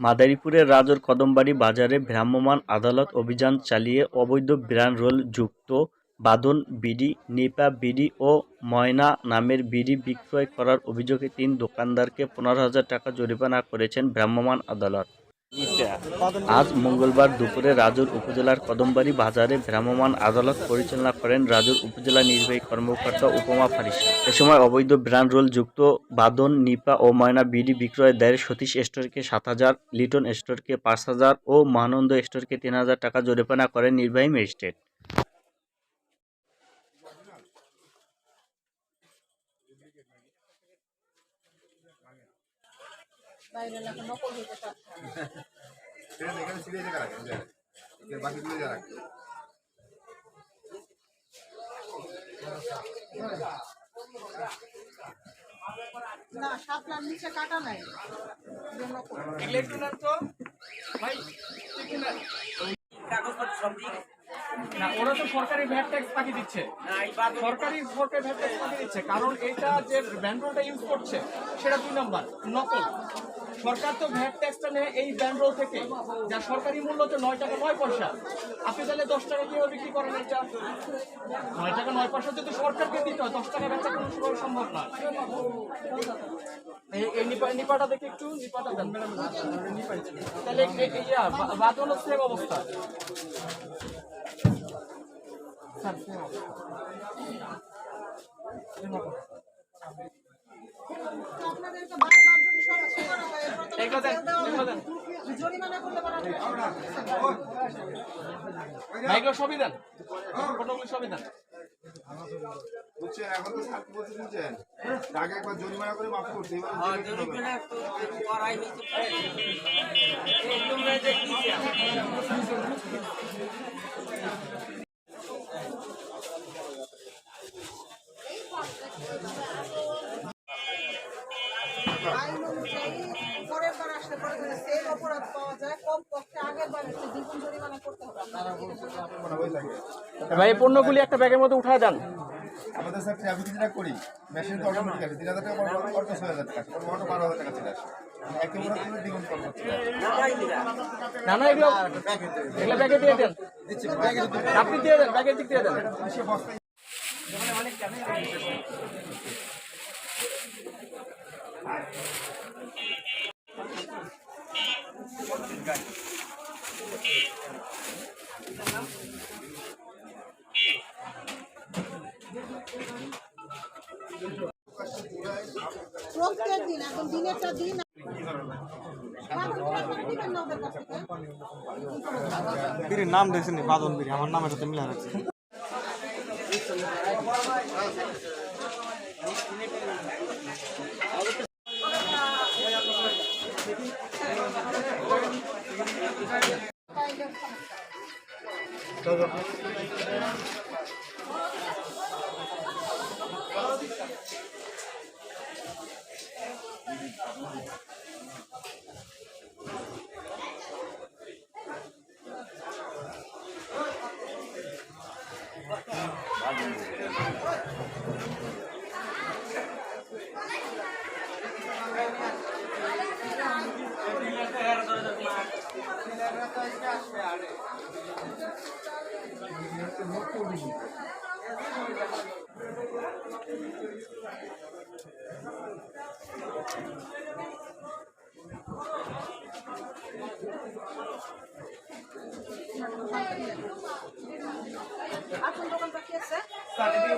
মাদারীপুরের রাজর কদমবাড়ি বাজারে ভ্রাম্যমাণ আদালত অভিযান চালিয়ে অবৈধ ব্রান রোল যুক্ত বাদন, বিড়ি, নিপা বিড়ি ও ময়না নামের বিড়ি বিক্রয় করার অভিযোগে তিন দোকানদারকে পনেরো হাজার টাকা জরিমানা করেছেন ভ্রাম্যমাণ আদালত। আজ মঙ্গলবার দুপুরে রাজুর উপজেলার কদমবাড়ি বাজারে ভ্রাম্যমাণ আদালত পরিচালনা করেন রাজুর উপজেলা নির্বাহী কর্মকর্তা উপমা ফারিসা। এ সময় অবৈধ ব্র্যান্ড রোল যুক্ত বাদন, নিপা ও ময়না বিডি বিক্রয় দেয় সতীশ স্টোরকে সাত হাজার, লিটন স্টোরকে পাঁচ হাজার ও মহানন্দ স্টোরকে তিন হাজার টাকা জরিমানা করেন নির্বাহী ম্যাজিস্ট্রেট। বাইরে এখানে ছিঁড়ে জায়গা রাখেন বাকিগুলো জায়গা রাখেন না সাতলার নিচে কাটা নাই। যে না ওরা তো সরকারি ভ্যাট ট্যাক্স পাকি দিচ্ছে। সরকারি সরকারি ভ্যাট ট্যাক্স পাকি দিচ্ছে। কারণ এটা যে ব্যান্ডরোলটা ইউজ করছে সেটা দুই নাম্বার নকল। সরকার তো ভ্যাট ট্যাক্সটা নেয় এই ব্যান্ডরোল থেকে। যা সরকারি মূল্য হচ্ছে নয় টাকা নয় পয়সা। আপনি তাহলে দশ টাকা কীভাবে বিক্রি করেন এটা? নয় টাকা নয় পয়সা যদি সরকারকে দিতে হয়, দশ টাকা বেচা কোনো সময় সম্ভব না। এই নিপাটা দেখে একটু, নিপাটা দেন। ম্যাডাম তাহলে ইয়া বাদ হলো সেম অবস্থা। আপনাদেরকে বারবার হয় মাইগুলো সবই দেন। ফটোগুলো সবই দেন। বুঝছেন এখন তো শুনছেন তাকে একবার জরিমানা করে মাফ করতে এবার জেলে দিতে হবে। আইন অনুযায়ী পরের বার আসলে পরে যদি সেম অপরাধ পাওয়া যায় কম পক্ষে আগের বার একটু দ্বিগুণ জরিমানা করতে হবে আপনারা থাকে। ভাই পণ্যগুলি একটা ব্যাগের মধ্যে উঠায় দেন। আমাদের স্যার ট্রাফিক যেটা করি। মেশিন তো অটোমেটিক আছে তিন হাজার টাকা অটো ছয় হাজার টাকা অটো বারো হাজার টাকা চলে আসে। না না এগুলো এগুলো ব্যাগে দিয়ে দেন। আপনি দিয়ে দেন ব্যাগের দিক দিয়ে দেন। বিড়ির নাম দেখছেন বাদন বিড়ি আমার নামের সাথে মিলা রাখছে 走走。আপনার দোকানটা কি আছে? দেখে না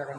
কেন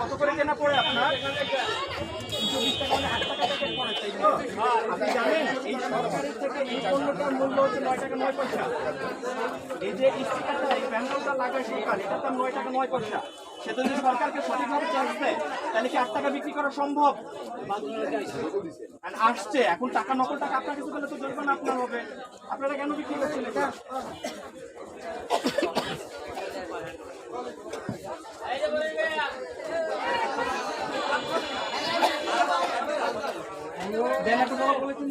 কত করে কেনা পড়ে আপনার। আপনি জানেন এই সরকারের থেকে এই পণ্যটার মূল্য হচ্ছে নয় টাকা নয় পয়সা এই যে স্টিকারটা এই ব্যান্ডলটা লাগায় সরকার, এটা তো নয় টাকা নয় পয়সা। সে যদি সরকারকে সঠিকভাবে চার্জ দেয়, তাহলে কি আট টাকা বিক্রি করা সম্ভব? আসছে, এখন টাকা, নকল টাকা আপনার কিছু পেলে তো জরিমানা আপনার হবে। আপনারা কেন বিক্রি করছেন এটা দেন একটু বড় বলে দিন।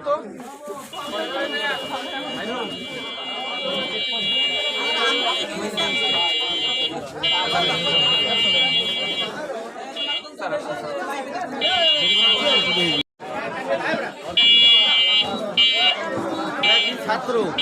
তো? quatro.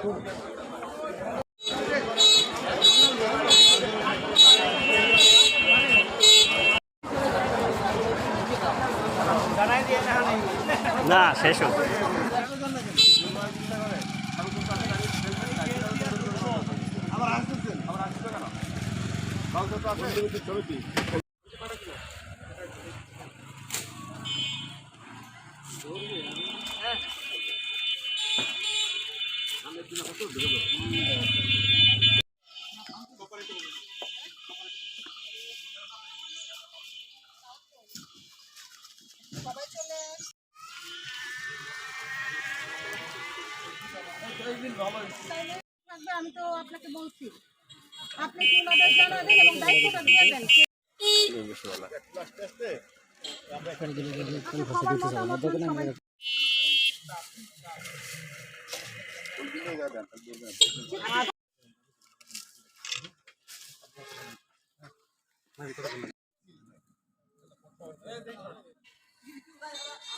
Thank you. না শেষ হোক। থাকবে আমি তো আপনাকে বলছি আপনি কি ওনাদের জানাবেন এবং দায়িত্বটা দিয়ে দেন Thank.